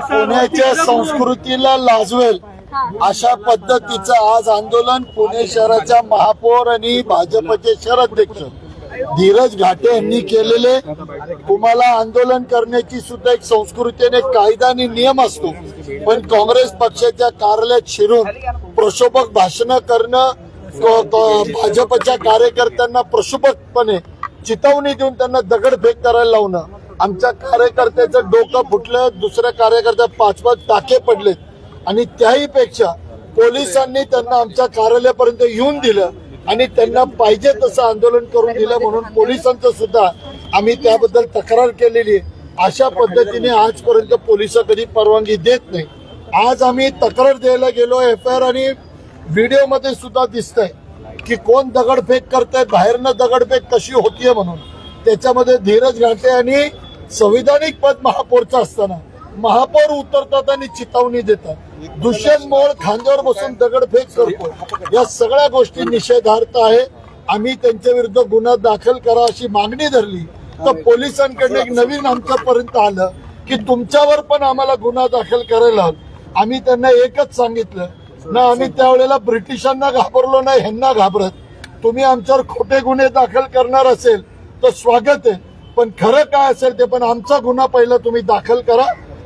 पुण्याच्या संस्कृतीला लाजवेल. अशा पद्धतीचं आज आंदोलन पुणे शहराच्या महापौर आणि भाजपचे शहराध्यक्ष धीरज घाटे यांनी केलेले. तुम्हाला आंदोलन करण्याची सुद्धा एक संस्कृती आणि एक कायदा आणि नियम असतो. पण काँग्रेस पक्षाच्या कार्यालयात शिरून प्रक्षोभक भाषणं करणं भाजपच्या कार्यकर्त्यांना प्रक्षोभकपणे चितवणी देऊन त्यांना दगडफेक करायला लावणं आमच्या कार्यकर्त्याचं डोकं फुटलं दुसऱ्या कार्यकर्त्या पाच पाच टाके पडलेत. आणि त्याही पेक्षा पोलिसांनी त्यांना आमच्या कार्यालयापर्यंत येऊन दिलं आणि त्यांना पाहिजे तसं आंदोलन करून दिलं म्हणून पोलिसांचं सुद्धा आम्ही त्याबद्दल तक्रार केलेली आहे. अशा पद्धतीने आजपर्यंत पोलीस कधी परवानगी देत नाही. आज आम्ही तक्रार द्यायला गेलो एफ आय आर आणि व्हिडिओमध्ये सुद्धा दिसतंय की कोण दगडफेक करताय बाहेरनं दगडफेक कशी होतीये म्हणून. त्याच्यामध्ये धीरज घाटे आणि संविधानिक पद महापौरचं असताना महापौर उतरतात आणि चितावणी देतात. दुष्यंत मोळ खांद्यावर बसून दगडफेक करतो या सगळ्या गोष्टी निषेधार्थ आहे. आम्ही त्यांच्या विरुद्ध गुन्हा दाखल करा अशी मागणी धरली. तर पोलिसांकडे एक नवीन आमच्यापर्यंत आलं की तुमच्यावर पण आम्हाला गुन्हा दाखल करायला आम्ही त्यांना एकच सांगितलं. ना आम्ही त्यावेळेला ब्रिटिशांना घाबरलो नाही ह्यांना घाबरत. तुम्ही आमच्यावर खोटे गुन्हे दाखल करणार असेल तर स्वागत आहे. पण खरं काय असेल ते पण आमचा गुन्हा पहिला तुम्ही दाखल करा.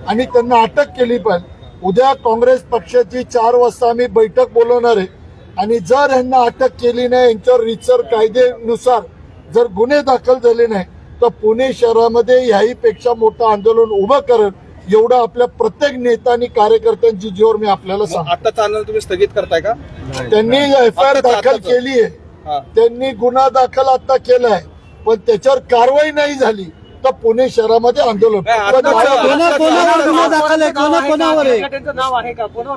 आणि त्यांना अटक केली पाहिजे उद्या काँग्रेस पक्षाची चार वाजता आम्ही बैठक बोलवणार आहे. आणि जर यांना अटक केली नाही यांच्यावर रितसर कायद्यानुसार जर गुन्हे दाखल झाले नाही तर पुणे शहरामध्ये ह्याही पेक्षा मोठं आंदोलन उभं करत एवढं आपल्या प्रत्येक नेता आणि कार्यकर्त्यांची जोर मी आपल्याला सांगतो. चालणार तुम्ही स्थगित करताय का? त्यांनी एफ आय आर दाखल. केली आहे. त्यांनी गुन्हा दाखल आता केलाय. पण त्याच्यावर कारवाई नाही झाली तर पुणे शहरामध्ये आंदोलन.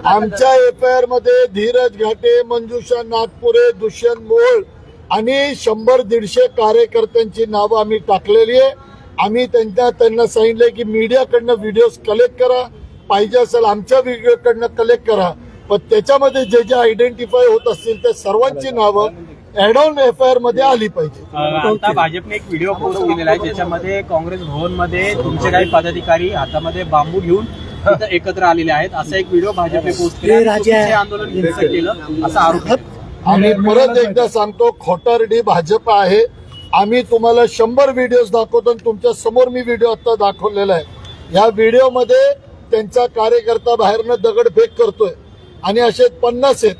आमच्या एफ आय आरमध्ये धीरज घाटे मंजुषा नागपुरे दुष्यंत मोहोळ आणि शंभर दीडशे कार्यकर्त्यांची नावं आम्ही टाकलेली आहे. आम्ही त्यांच्या त्यांना सांगितलंय की मीडियाकडनं व्हिडिओ कलेक्ट करा. पाहिजे असेल आमच्या व्हिडिओकडनं कलेक्ट करा. पण त्याच्यामध्ये जे जे आयडेंटिफाय होत असतील त्या सर्वांची नावं ऍड ऑन एफ आय आरमध्ये आली पाहिजे. आता भाजपने एक व्हिडिओ पोस्ट केलेला आहे ज्याच्यामध्ये काँग्रेस भवनमध्ये तुमचे काही पदाधिकारी हातामध्ये बांबू घेऊन तिथं एकत्र आलेले आहेत. असा एक व्हिडिओ भाजपने पोस्ट केला आणि आंदोलन हिंसक केलं असा आरोप आहे. आम्ही परत एकदा सांगतो खोटारडी भाजप आहे. आम्ही तुम्हाला शंभर व्हिडिओज दाखवतो आणि तुमच्यासमोर मी व्हिडिओ आता दाखवलेला आहे. या व्हिडिओमध्ये त्यांचा कार्यकर्ता बाहेरनं दगडफेक करतोय. आणि असे पन्नास आहेत.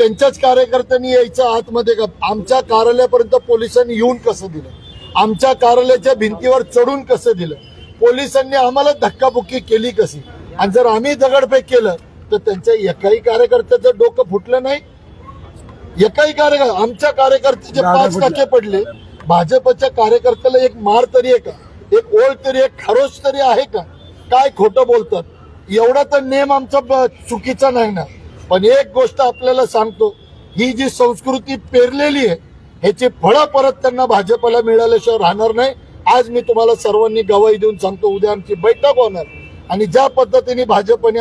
त्यांच्याच कार्यकर्त्यांनी यायचं आतमध्ये का आमच्या कार्यालयापर्यंत पोलिसांनी येऊन कसं दिलं? आमच्या कार्यालयाच्या भिंतीवर चढून कसं दिलं? पोलिसांनी आम्हाला धक्काबुक्की केली कशी? आणि जर आम्ही दगडफेक केलं तर त्यांच्या एकाही कार्यकर्त्याचं डोकं फुटलं नाही. एकाही कार्यकर्ता आमच्या कार्यकर्त्याचे पाच टक्के पडले. भाजपच्या कार्यकर्त्याला एक मार तरी आहे का? एक ओळ तरी एक खरोच तरी आहे का? काय खोटं बोलतात? एवढा तर नेम आमचा चुकीचा नाही ना. पण एक गोष्ट आपल्याला सांगतो ही जी संस्कृती पेरलेली आहे ह्याची फळं परत त्यांना भाजपला मिळाल्याशिवाय राहणार नाही. आज मी तुम्हाला सर्वांनी गवाही देऊन सांगतो उद्या आमची बैठक होणार. आणि ज्या पद्धतीने भाजपने